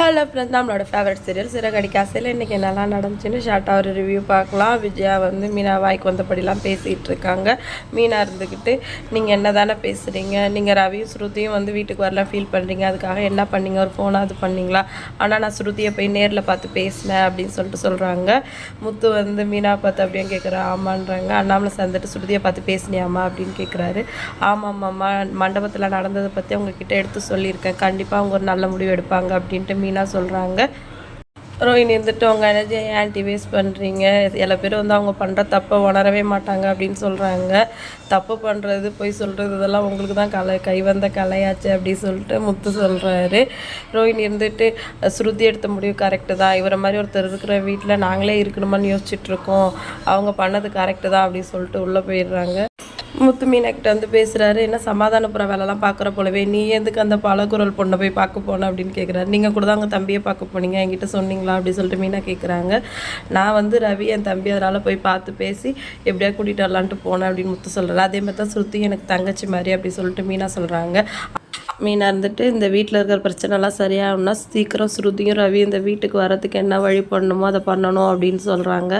Hello friends நம்மளோட favourite serial சிறகடி காசையில் இன்றைக்கி என்னெல்லாம் நடந்துச்சுன்னு ஷார்ட்டாக ஒரு ரிவ்யூ பார்க்கலாம். விஜயா வந்து மீனா வாய்க்கு வந்தபடிலாம் பேசிகிட்டு இருக்காங்க. மீனா இருந்துக்கிட்டு நீங்கள் என்ன தானே பேசுகிறீங்க நீங்கள் ரவியும் ஸ்ருதியும் வந்து வீட்டுக்கு வரலாம் ஃபீல் பண்ணுறீங்க அதுக்காக என்ன பண்ணீங்க? ஒரு ஃபோனாவது பண்ணீங்களா? ஆனால் நான் ஸ்ருதியை போய் நேரில் பார்த்து பேசினேன் அப்படின்னு சொல்லிட்டு சொல்கிறாங்க முத்து வந்து மீனா பார்த்து அப்படியே கேட்குறேன் ஆமான்றாங்க. அண்ணாமலை சேர்ந்துட்டு ஸ்ருதியை பார்த்து பேசினியாமா அப்படின்னு கேட்குறாரு ஆமாம் அம்மா மண்டபத்தில் நடந்ததை பற்றி அவங்கக்கிட்ட எடுத்து சொல்லியிருக்கேன். கண்டிப்பாக அவங்க ஒரு நல்ல முடிவு எடுப்பாங்க அப்படின்ட்டு மீனா சொல்கிறாங்க ரோஹினி இருந்துட்டு உங்கள் எனர்ஜியை ஆன்டி வேஸ்ட் பண்ணுறீங்க சில பேர் வந்து அவங்க பண்ணுற தப்பை உணரவே மாட்டாங்க அப்படின்னு சொல்கிறாங்க தப்பு பண்ணுறது போய் சொல்கிறது இதெல்லாம் உங்களுக்கு தான் கலை கை வந்த கலையாச்சு அப்படின்னு சொல்லிட்டு முத்து சொல்கிறாரு ரோஹினி இருந்துட்டு ஸ்ருதி எடுத்த முடிவு கரெக்டு தான். இவரை மாதிரி ஒருத்தர் இருக்கிற வீட்டில் நாங்களே இருக்கணுமான்னு யோசிச்சுட்ருக்கோம் அவங்க பண்ணது கரெக்டு தான் அப்படின்னு சொல்லிட்டு உள்ளே போயிடுறாங்க. முத்து மீனாக்கிட்ட வந்து பேசுகிறாரு என்ன சமாதானப்புற வேலைலாம் பார்க்குற போலவே நீ எதுக்கு அந்த பழகுரல் பொண்ணை போய் பார்க்க போன? அப்படின்னு கேட்குறாரு நீங்கள் கூட தான் அவங்க தம்பியை பார்க்க போனீங்க என்கிட்ட சொன்னீங்களா? அப்படின்னு சொல்லிட்டு மீனா கேட்குறாங்க நான் வந்து ரவி என் தம்பி அதனால் போய் பார்த்து பேசி எப்படியா கூட்டிகிட்டு வரலான்ட்டு போனேன் அப்படின்னு முத்து சொல்கிறாரு அதே மாதிரி தான் சுருத்தி எனக்கு தங்கச்சி மாதிரி அப்படி சொல்லிட்டு மீனா சொல்கிறாங்க மீனாக இருந்துட்டு இந்த வீட்டில் இருக்கிற பிரச்சனைலாம் சரியாகணும்னா சீக்கிரம் ஸ்ருதியும் ரவி இந்த வீட்டுக்கு வரதுக்கு என்ன வழி பண்ணணுமோ அதை பண்ணணும் அப்படின்னு சொல்கிறாங்க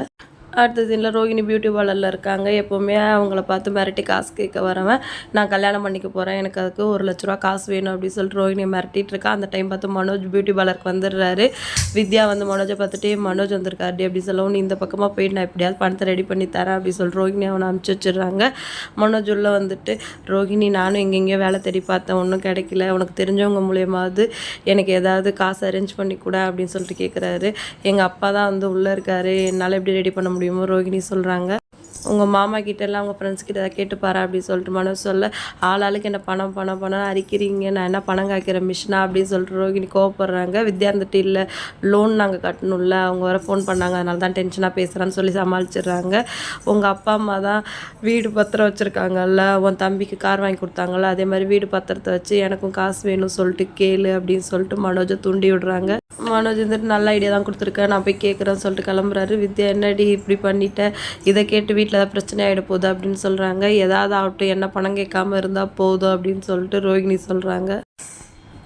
அடுத்த சீனில் ரோகிணி பியூட்டி பார்லரில் இருக்காங்க. எப்போவுமே அவங்கள பார்த்து மிரட்டி காசு கேட்க வரவன். நான் கல்யாணம் பண்ணிக்க போகிறேன் எனக்கு அதுக்கு ஒரு லட்ச ரூபா காசு வேணும் அப்படின்னு சொல்லிட்டு ரோகிணியை மிரட்டிட்டு இருக்கா. அந்த டைம் பார்த்து மனோஜ் பியூட்டி பார்லருக்கு வந்துடுறாரு. வித்யா வந்து மனோஜை பார்த்துட்டு மனோஜ் வந்திருக்காரு அப்படி சொல்லவும் நீ இந்த பக்கமாக போயிட்டு நான் எப்படியாவது பணத்தை ரெடி பண்ணி தரேன் அப்படி சொல்லி ரோகிணி அவனை அனுப்பிச்சி வச்சிடுறாங்க. மனோஜ் உள்ள வந்துட்டு ரோகிணி நானும் எங்கெங்கேயோ வேலை தேடி பார்த்தேன். ஒன்றும் கிடைக்கல. உனக்கு தெரிஞ்சவங்க மூலியமாவது எனக்கு ஏதாவது காசு அரேஞ்ச் பண்ணி கூட அப்படின்னு சொல்லிட்டு கேட்குறாரு எங்கள் அப்பா தான் வந்து உள்ளே இருக்காரு. என்னால் எப்படி ரெடி பண்ண முடியும்? ரோகிணி சொல்கிறாங்க உங்கள் மாமா கிட்டலாம் எல்லாம் உங்கள் ஃப்ரெண்ட்ஸ் கிட்ட எதாவது கேட்டுப்பாரு அப்படின்னு சொல்லிட்டு மனோஜ் சொல்ல ஆள் ஆளுக்கு என்ன பணம் பணம் பணம் அரிக்கிறீங்க. நான் என்ன பணம் காய்க்கிற மிஷினா அப்படின்னு சொல்லிட்டு ரோகிணி கோவப்படுறாங்க. வித்யா இருந்துட்டு இல்லை லோன் நாங்கள் கட்டணும்ல. அவங்க வர ஃபோன் பண்ணாங்க. அதனால தான் டென்ஷனாக பேசுகிறான்னு சொல்லி சமாளிச்சிடுறாங்க. உங்கள் அப்பா அம்மா தான் வீடு பத்திரம் வச்சுருக்காங்கல்ல. உன் தம்பிக்கு கார் வாங்கி கொடுத்தாங்கல்ல. அதே மாதிரி வீடு பத்திரத்தை வச்சு எனக்கும் காசு வேணும் சொல்லிட்டு கேளு அப்படின்னு சொல்லிட்டு மனோஜை தூண்டி விடுறாங்க. மனோஜ் வந்துட்டு நல்ல ஐடியா தான் கொடுத்துருக்கேன் நான் போய் கேட்குறேன்னு சொல்லிட்டு கிளம்புறாரு. வித்யா என்னடி இப்படி பண்ணிட்டேன் இதை கேட்டு வீட்டில் ஏதாவது பிரச்சனை ஆகிட போகுது அப்படின்னு சொல்கிறாங்க ஏதாவது ஆகட்டும் என்ன பணம் கேட்காம இருந்தால் போதும் அப்படின்னு சொல்லிட்டு ரோஹிணி சொல்கிறாங்க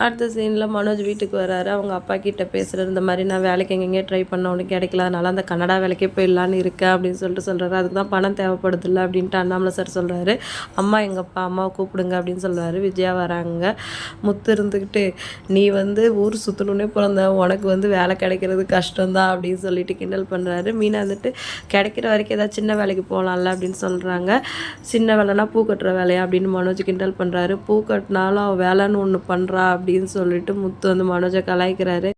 அடுத்த சீனில் மனோஜ் வீட்டுக்கு வராரு. அவங்க அப்பா கிட்ட பேசுகிறது இந்த மாதிரி நான் வேலைக்கு எங்கெங்கே ட்ரை பண்ண ஒன்று கிடைக்கல அதனால அந்த கன்னடா வேலைக்கே போயிடலான்னு இருக்கேன் அப்படின்னு சொல்லிட்டு சொல்கிறாரு அதுக்கு தான் பணம் தேவைப்படுது இல்லை அப்படின்ட்டு அண்ணாமலை சார் சொல்கிறாரு அம்மா எங்கள் அப்பா அம்மாவை கூப்பிடுங்க அப்படின்னு சொல்கிறாரு விஜயா வராங்க. முத்து இருந்துக்கிட்டு நீ வந்து ஊர் சுற்றணுன்னே பிறந்த உனக்கு வந்து வேலை கிடைக்கிறது கஷ்டம்தான் அப்படின்னு சொல்லிட்டு கிண்டல் பண்ணுறாரு மீனா வந்துட்டு கிடைக்கிற வரைக்கும் ஏதாவது சின்ன வேலைக்கு போகலாம்ல அப்படின்னு சொல்கிறாங்க சின்ன வேலைனா பூ கட்டுற வேலையா? அப்படின்னு மனோஜ் கிண்டல் பண்ணுறாரு பூ கட்டினாலும் அவள் வேலைன்னு ஒன்று பண்ணுறா அப்படின்னு சொல்லிட்டு முத்து வந்து மனோஜை கலாய்க்கிறாரு.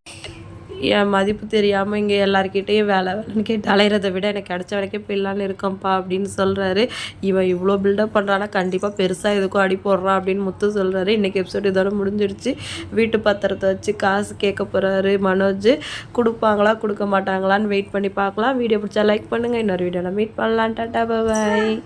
என் மதிப்பு தெரியாமல் இங்கே எல்லாருக்கிட்டேயும் வேலை வேலைன்னு கேட்டு அலையிறதை விட எனக்கு கிடைச்ச வரைக்கும் போயிடலான்னு இருக்கேன்ப்பா அப்படின்னு சொல்கிறாரு இவன் இவ்வளோ பில்டப் பண்ணுறானா கண்டிப்பாக பெருசாக எதுக்கும் அடி போடுறான் அப்படின்னு முத்து சொல்கிறாரு இன்றைக்கி எபிசோட் இதோட முடிஞ்சிடுச்சு வீட்டு பத்திரத்தை வச்சு காசு கேட்க போகிறாரு மனோஜ். கொடுப்பாங்களா கொடுக்க மாட்டாங்களான்னு வெயிட் பண்ணி பார்க்கலாம். வீடியோ பிடிச்சா லைக் பண்ணுங்கள் இன்னொரு வீடியோவில் மீட் பண்ணலாம். டாட்டா பாய்